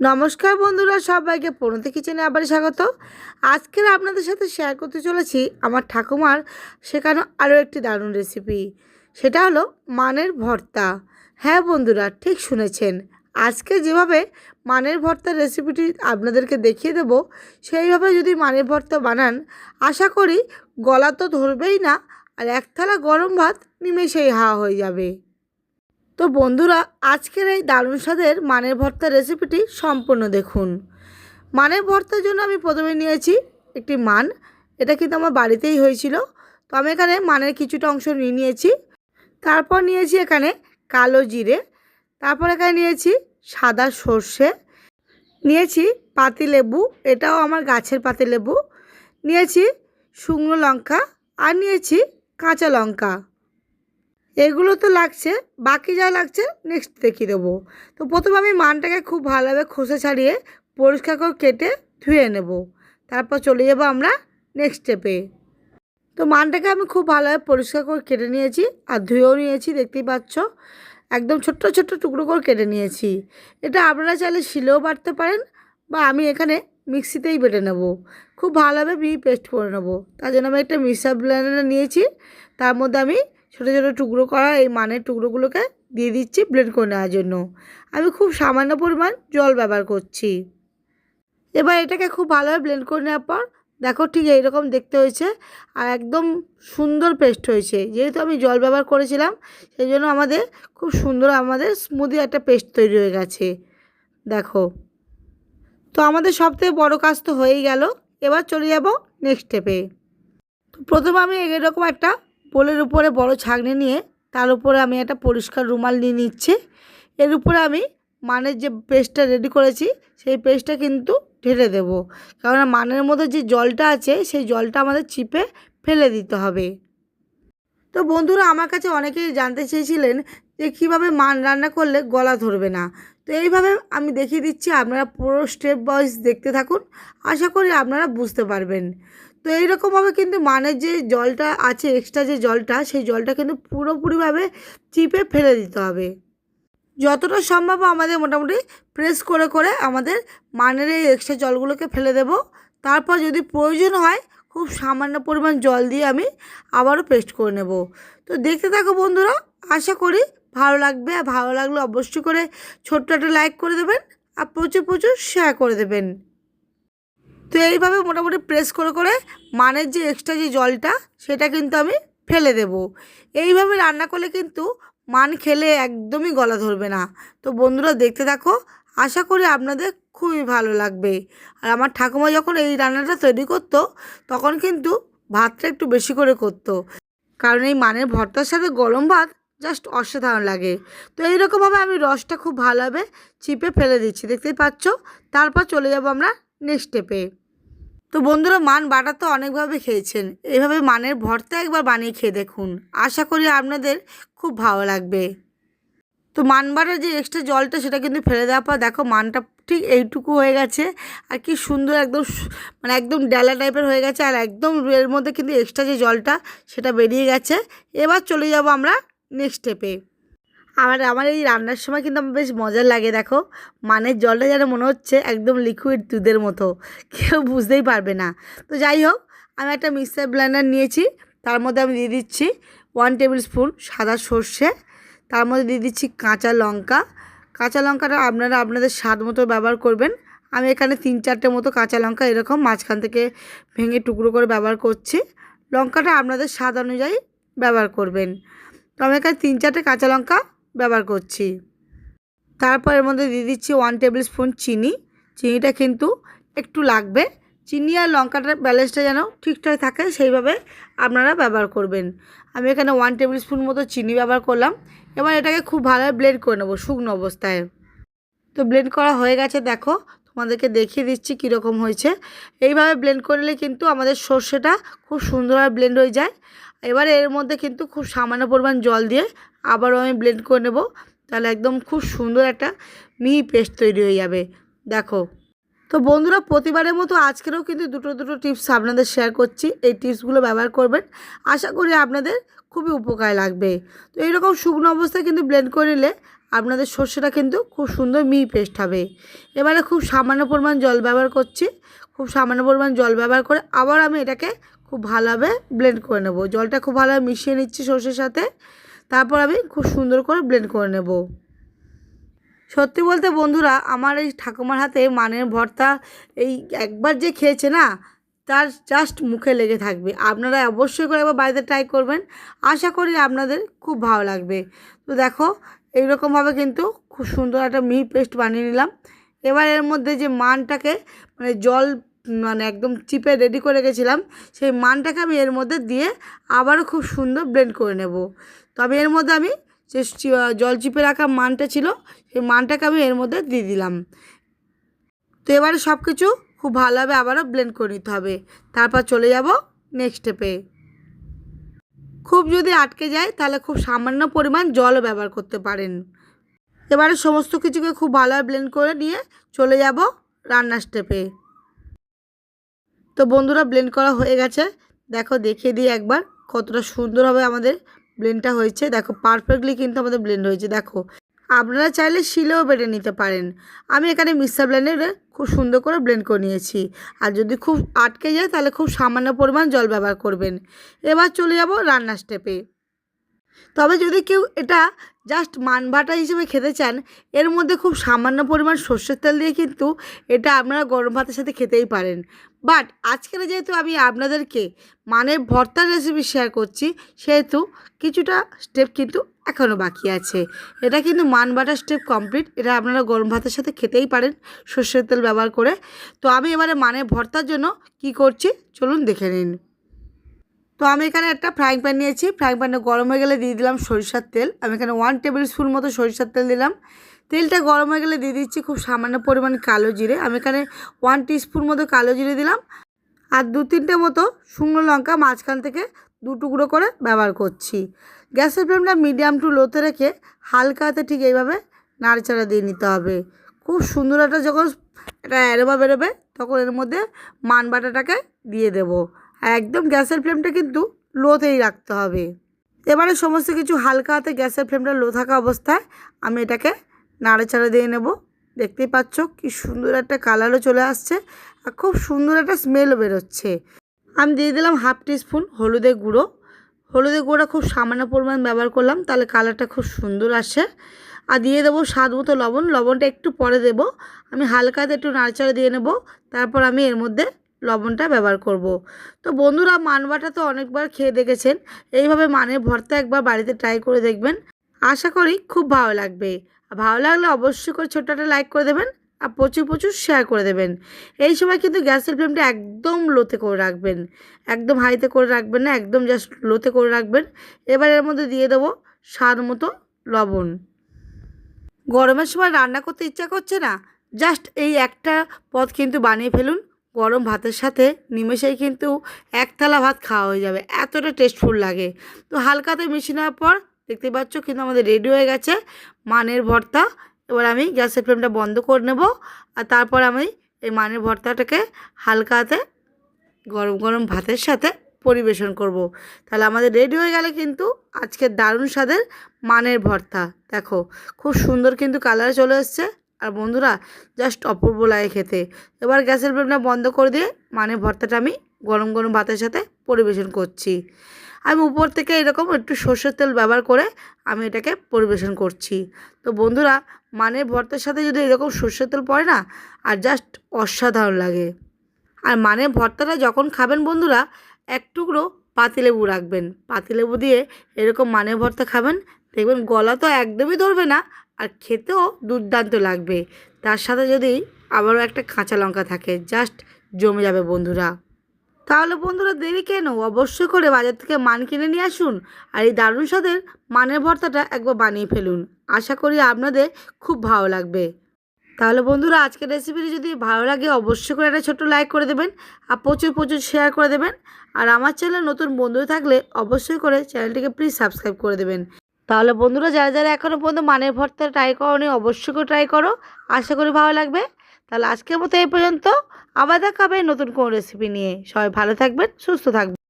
নমস্কার বন্ধুরা, সবাইকে পড়তে কিচেনে আবার স্বাগত। আজকের আপনাদের সাথে শেয়ার করতে চলেছি আমার ঠাকুমার শেখানো আরও একটি দারুণ রেসিপি সেটা হলো মানের ভর্তা। হ্যাঁ বন্ধুরা, ঠিক শুনেছেন। আজকে যেভাবে মানের ভর্তার রেসিপিটি আপনাদেরকে দেখিয়ে দেব, সেইভাবে যদি মানের ভর্তা বানান, আশা করি গলা তো ধরবেই না, আর এক থালা গরম ভাত নিমেষেই হাওয়া হয়ে যাবে। তো বন্ধুরা, আজকের এই দারুণ স্বাদের মানের ভর্তার রেসিপিটি সম্পূর্ণ দেখুন। মানের ভর্তার জন্য আমি প্রথমে নিয়েছি একটি মান। এটা কিন্তু আমার বাড়িতেই হয়েছিল। তো আমি এখানে মানের কিছুটা অংশ নিয়ে নিয়েছি। তারপর নিয়েছি এখানে কালো জিরে। তারপর এখানে নিয়েছি সাদা সর্ষে। নিয়েছি পাতিলেবু, এটাও আমার গাছের পাতিলেবু। নিয়েছি শুকনো লঙ্কা আর নিয়েছি কাঁচা লঙ্কা। এগুলো তো লাগছে, বাকি যা লাগছে নেক্সট দেখিয়ে দেবো। তো প্রথমে আমি মানটাকে খুব ভালোভাবে খোসা ছাড়িয়ে পরিষ্কার করে কেটে ধুয়ে নেব। তারপর চলে যাব আমরা নেক্সট স্টেপে তো মানটাকে আমি খুব ভালোভাবে পরিষ্কার করে কেটে নিয়েছি আর ধুয়েও নিয়েছি, দেখতেই পাচ্ছ। একদম ছোট্ট ছোট্ট টুকরো করে কেটে নিয়েছি। এটা আপনারা চাইলে শিলেও বাটতে পারেন বা আমি এখানে মিক্সিতেই বেটে নেব। খুব ভালোভাবে মি পেস্ট করে নেব। তার জন্য আমি একটা মিক্সার ব্লেন্ডার নিয়েছি। তার মধ্যে আমি ছোটো ছোটো টুকরো করা এই মানের টুকরোগুলোকে দিয়ে দিচ্ছি ব্লেন্ড করে নেওয়ার জন্য। আমি খুব সামান্য পরিমাণ জল ব্যবহার করছি। এবার এটাকে খুব ভালোভাবে ব্লেন্ড করে নেওয়ার পর, দেখো ঠিক এইরকম দেখতে হয়েছে আর একদম সুন্দর পেস্ট হয়েছে। যেহেতু আমি জল ব্যবহার করেছিলাম, সেই জন্য আমাদের খুব সুন্দর আমাদের স্মুদি একটা পেস্ট তৈরি হয়ে গেছে। দেখো। তো আমাদের সবথেকে বড় কাজ তো হয়েই গেল। এবার চলে যাব নেক্সট স্টেপে। তো প্রথমে আমি এরকম একটা পোলের উপরে বড় ছাগনি নিয়ে তার উপরে আমি একটা পরিষ্কার রুমাল নিয়ে নিচ্ছি। এর উপরে আমি মানের যে পেস্টটা রেডি করেছি, সেই পেস্টটা কিন্তু ঢেলে দেবো। কারণ মানের মধ্যে যে জলটা আছে, সেই জলটা আমাদের চিপে ফেলে দিতে হবে। তো বন্ধুরা, আমার কাছে অনেকেই জানতে চেয়েছিলেন যে কীভাবে মান রান্না করলে গলা ধরবে না। তো এইভাবে আমি দেখিয়ে দিচ্ছি, আপনারা পুরো স্টেপ ওয়াইজ দেখতে থাকুন। আশা করি আপনারা বুঝতে পারবেন। তো এইরকমভাবে কিন্তু মানের যে জলটা আছে এক্সট্রা যে জলটা, সেই জলটা কিন্তু পুরোপুরিভাবে চিপে ফেলে দিতে হবে। যতটা সম্ভব আমাদের মোটামুটি প্রেস করে করে আমাদের মানের এই এক্সট্রা জলগুলোকে ফেলে দেব। তারপর যদি প্রয়োজন হয়, খুব সামান্য পরিমাণ জল দিয়ে আমি আবারও পেস্ট করে নেব। তো দেখতে থাকো বন্ধুরা, আশা করি ভালো লাগবে। আর ভালো লাগলে অবশ্যই করে ছোট্ট একটা লাইক করে দেবেন, আর প্রচুর প্রচুর শেয়ার করে দেবেন। তো এইভাবে মোটামুটি প্রেস করে করে মানের যে এক্সট্রা যে জলটা, সেটা কিন্তু আমি ফেলে দেব। এইভাবে রান্না করলে কিন্তু মান খেলে একদমই গলা ধরবে না। তো বন্ধুরা দেখতে থাকো, আশা করি আপনাদের খুবই ভালো লাগবে। আর আমার ঠাকুমা যখন এই রান্নাটা তৈরি করতো, তখন কিন্তু ভাতটা একটু বেশি করে করতো। কারণ এই মানের ভর্তার সাথে গরম ভাত জাস্ট অসাধারণ লাগে। তো এইরকমভাবে আমি রসটা খুব ভালোভাবে চিপে ফেলে দিচ্ছি, দেখতেই পাচ্ছ? তারপর চলে যাব আমরা নেক্সট স্টেপে তো বন্ধুরা মান বাটা তো অনেকভাবে খেয়েছেন। এইভাবে মানের ভর্তা একবার বানিয়ে খেয়ে দেখুন। আশা করি আপনাদের খুব ভালো লাগবে। তো মান বাটার যে এক্সট্রা জলটা সেটা কিন্তু ফেলে দেওয়ার পর দেখো মানটা ঠিক এইটুকু হয়ে গেছে। আর কি সুন্দর একদম মানে একদম ডালা টাইপের হয়ে গেছে। আর একদম এর মধ্যে কিন্তু এক্সট্রা যে জলটা সেটা বেরিয়ে গেছে। এবার চলে যাব আমরা নেক্সট স্টেপে আমার আমার এই রান্নার সময় কিন্তু আমার বেশ মজার লাগে, দেখো। মানের জলটা যেন মনে হচ্ছে একদম লিকুইড দুধের মতো। কেউ বুঝতেই পারবে না। তো যাই হোক, আমি একটা মিক্সার ব্লেন্ডার নিয়েছি। তার মধ্যে আমি দিয়ে দিচ্ছি ওয়ান টেবিল স্পুন সাদা সর্ষে। তার মধ্যে দিয়ে দিচ্ছি কাঁচা লঙ্কা। কাঁচা লঙ্কাটা আপনারা আপনাদের স্বাদ মতো ব্যবহার করবেন। আমি এখানে তিন চারটে মতো কাঁচা লঙ্কা এরকম মাঝখান থেকে ভেঙে টুকরো করে ব্যবহার করছি। লঙ্কাটা আপনাদের স্বাদ অনুযায়ী ব্যবহার করবেন। তো আমি এখানে তিন চারটে কাঁচা লঙ্কা ব্যবহার করছি। তারপর এর মধ্যে দিয়ে দিচ্ছি ওয়ান টেবিল স্পুন চিনি। চিনিটা কিন্তু একটু লাগবে। চিনি আর লঙ্কাটার ব্যালেন্সটা যেন ঠিকঠাক থাকে, সেইভাবে আপনারা ব্যবহার করবেন। আমি এখানে ওয়ান টেবিল স্পুন মতো চিনি ব্যবহার করলাম। এবার এটাকে খুব ভালোভাবে ব্লেন্ড করে নেব শুকনো অবস্থায়। তো ব্লেন্ড করা হয়ে গেছে, দেখো। তোমাদেরকে দেখিয়ে দিচ্ছি কীরকম হয়েছে। এইভাবে ব্লেন্ড করলে কিন্তু আমাদের সর্ষেটা খুব সুন্দরভাবে ব্লেন্ড হয়ে যায়। এবার এর মধ্যে কিন্তু খুব সামান্য পরিমাণ জল দিয়ে আবারও আমি ব্লেন্ড করে নেব। তাহলে একদম খুব সুন্দর একটা মিহি পেস্ট তৈরি হয়ে যাবে। দেখো। তো বন্ধুরা, প্রতিবারের মতো আজকেরও কিন্তু দুটো দুটো টিপস আপনাদের শেয়ার করছি। এই টিপসগুলো ব্যবহার করবেন। আশা করি আপনাদের খুবই উপকার লাগবে। তো এইরকম শুকনো অবস্থায় কিন্তু ব্লেন্ড করে নিলে আপনাদের সর্ষেটা কিন্তু খুব সুন্দর মিহি পেস্ট হবে। এবারে খুব সামান্য পরিমাণ জল ব্যবহার করছি। খুব সামান্য পরিমাণ জল ব্যবহার করে আবার আমি এটাকে খুব ভালোভাবে ব্লেন্ড করে নেব। জলটা খুব ভালোভাবে মিশিয়ে নিচ্ছি সর্ষের সাথে। তারপর আমি খুব সুন্দর করে ব্লেন্ড করে নেব। সত্যি বলতে বন্ধুরা, আমার এই ঠাকুমার হাতে মানের ভর্তা এই একবার যে খেয়েছে না, তার জাস্ট মুখে লেগে থাকবে। আপনারা অবশ্যই করে একবার বাড়িতে ট্রাই করবেন। আশা করি আপনাদের খুব ভালো লাগবে। তো দেখো এইরকমভাবে কিন্তু খুব সুন্দর একটা মিহি পেস্ট বানিয়ে নিলাম। এবার এর মধ্যে যে মানটাকে মানে জল মানে একদম চিপে রেডি করে রেখেছিলাম, সেই মানটাকে আমি এর মধ্যে দিয়ে আবারও খুব সুন্দর ব্লেন্ড করে নেব। তবে এর মধ্যে আমি যে জল চিপে রাখা মানটা ছিল, সেই মানটাকে আমি এর মধ্যে দিয়ে দিলাম। তো এবারে সব কিছু খুব ভালোভাবে আবারও ব্লেন্ড করে নিতে হবে। তারপর চলে যাব নেক্সট স্টেপে খুব যদি আটকে যায়, তাহলে খুব সামান্য পরিমাণ জলও ব্যবহার করতে পারেন। এবারে সমস্ত কিছুকে খুব ভালোভাবে ব্লেন্ড করে নিয়ে চলে যাব রান্নার স্টেপে তো বন্ধুরা ব্লেন্ড করা হয়ে গেছে। দেখো দেখিয়ে দিই একবার কতটা সুন্দরভাবে আমাদের ব্লেন্ডটা হয়েছে। দেখো পারফেক্টলি কিন্তু আমাদের ব্লেন্ড হয়েছে। দেখো, আপনারা চাইলে শিলেও বেটে নিতে পারেন। আমি এখানে মিক্সার ব্লেন্ডারে খুব সুন্দর করে ব্লেন্ড করে নিয়েছি। আর যদি খুব আটকে যায় তাহলে খুব সামান্য পরিমাণ জল ব্যবহার করবেন। এবার চলে যাব রান্নার স্টেপে তবে যদি কেউ এটা জাস্ট মানবাটা হিসেবে খেতে চান, এর মধ্যে খুব সামান্য পরিমাণ সর্ষের তেল দিয়ে কিন্তু এটা আপনারা গরম ভাতের সাথে খেতেই পারেন। বাট আজকের যেহেতু আমি আপনাদেরকে মানের ভর্তার রেসিপি শেয়ার করছি, সেহেতু কিছুটা স্টেপ কিন্তু এখনও বাকি আছে। এটা কিন্তু মান বাটার স্টেপ কমপ্লিট এটা আপনারা গরম ভাতের সাথে খেতেই পারেন সর্ষের তেল ব্যবহার করে। তো আমি এবারে মানের ভর্তার জন্য কি করছি, চলুন দেখে নিন। তো আমি এখানে একটা ফ্রাইং প্যান নিয়েছি। ফ্রাইং প্যানটা গরম হয়ে গেলে দিয়ে দিলাম সরিষার তেল। আমি এখানে ওয়ান টেবিল স্পুন মতো সরিষার তেল দিলাম। তেলটা গরম হয়ে গেলে দিয়ে দিচ্ছি খুব সামান্য পরিমাণ কালো জিরে। আমি এখানে ওয়ান স্পুন মতো কালো জিরে দিলাম। আর দু তিনটে মতো শুকনো লঙ্কা মাঝখান থেকে দু টুকরো করে ব্যবহার করছি। গ্যাসের ফ্লেমটা মিডিয়াম টু লোতে রেখে হালকা হাতে ঠিক এইভাবে নাড়চাড়া দিয়ে নিতে হবে। খুব সুন্দর একটা যখন একটা অ্যারোমা বেরোবে, তখন এর মধ্যে মান বাটাটাকে দিয়ে দেবো। আর একদম গ্যাসের ফ্লেমটা কিন্তু লোতেই রাখতে হবে। এবারে সমস্ত কিছু হালকা হাতে গ্যাসের ফ্লেমটা লো থাকা অবস্থায় আমি এটাকে নাড়াচাড়া দিয়ে নেব। দেখতেই পাচ্ছ কি সুন্দর একটা কালারও চলে আসছে আর খুব সুন্দর একটা স্মেলও বেরোচ্ছে। আমি দিয়ে দিলাম হাফ টিস্পুন হলুদের গুঁড়ো। হলুদের গুঁড়োটা খুব সামান্য পরিমাণ ব্যবহার করলাম, তাহলে কালারটা খুব সুন্দর আসে। আর দিয়ে দেবো স্বাদ মতো লবণ, লবণটা একটু পরে দেবো। আমি হালকাতে একটু নাড়াচাড়া দিয়ে নেব, তারপর আমি এর মধ্যে লবণটা ব্যবহার করব। তো বন্ধুরা মানবাটা তো অনেকবার খেয়ে দেখেছেন, এইভাবে মানের ভর্তা একবার বাড়িতে ট্রাই করে দেখবেন। আশা করি খুব ভালো লাগবে। ভালো লাগলে অবশ্যই করে ছোট্ট একটা লাইক করে দেবেন, আর প্রচুর প্রচুর শেয়ার করে দেবেন। এই সময় কিন্তু গ্যাসের ফ্লেমটা একদম লোতে করে রাখবেন, একদম হাইতে করে রাখবেন না, একদম জাস্ট লোতে করে রাখবেন। এবার এর মধ্যে দিয়ে দেবো স্বাদ মতো লবণ। গরমের সময় রান্না করতে ইচ্ছা করছে না জাস্ট এই একটা পদ কিন্তু বানিয়ে ফেলুন। গরম ভাতের সাথে নিমেষেই কিন্তু এক থালা ভাত খাওয়া হয়ে যাবে। এতটা টেস্টফুল লাগে। তো হালকাতে মিশিয়ে নেওয়ার পর দেখতে পাচ্ছ কিন্তু আমাদের রেডি হয়ে গেছে মানের ভর্তা। এবার আমি গ্যাসের ফ্লেমটা বন্ধ করে নেব আর তারপর আমি এই মানের ভর্তাটাকে হালকাতে গরম গরম ভাতের সাথে পরিবেশন করব। তাহলে আমাদের রেডি হয়ে গেলে কিন্তু আজকে দারুণ স্বাদের মানের ভর্তা। দেখো, খুব সুন্দর কিন্তু কালার চলে এসছে। আর বন্ধুরা জাস্ট অপূর্ব লাগে খেতে। এবার গ্যাসের ফ্লেমটা বন্ধ করে দিয়ে মানে ভর্তাটা আমি গরম গরম ভাতের সাথে পরিবেশন করছি। আমি উপর থেকে এরকম একটু সর্ষের তেল ব্যবহার করে আমি এটাকে পরিবেশন করছি। তো বন্ধুরা মানের ভর্তার সাথে যদি এরকম সর্ষের তেল পড়ে না, আর জাস্ট অসাধারণ লাগে। আর মানের ভর্তাটা যখন খাবেন বন্ধুরা, এক টুকরো পাতিলেবু রাখবেন। পাতিলেবু দিয়ে এরকম মানে ভর্তা খাবেন, দেখবেন গলা তো একদমই ধরবে না আর খেতেও দুর্দান্ত লাগবে। তার সাথে যদি আবারও একটা কাঁচা লঙ্কা থাকে জাস্ট জমে যাবে বন্ধুরা। তাহলে বন্ধুরা দেরি কেন? অবশ্যই করে বাজার থেকে মান কিনে নিয়ে আসুন আর এই দারুণ স্বাদের মানের ভর্তাটা একবার বানিয়ে ফেলুন। আশা করি আপনাদের খুব ভালো লাগবে। তাহলে বন্ধুরা আজকের রেসিপিটি যদি ভালো লাগে, অবশ্যই করে একটা ছোট্ট লাইক করে দেবেন আর প্রচুর প্রচুর শেয়ার করে দেবেন। আর আমার চ্যানেল নতুন বন্ধু থাকলে অবশ্যই করে চ্যানেলটিকে প্লিজ সাবস্ক্রাইব করে দেবেন। তাহলে বন্ধুরা, যারা যারা এখনও পর্যন্ত মানের ভর্তা ট্রাই করি অবশ্যই ট্রাই করো। আশা করি ভালো লাগবে। তাহলে আজকের মতো এই পর্যন্ত। আবার দেখাবে নতুন কোনো রেসিপি নিয়ে। সবাই ভালো থাকবেন, সুস্থ থাকবেন।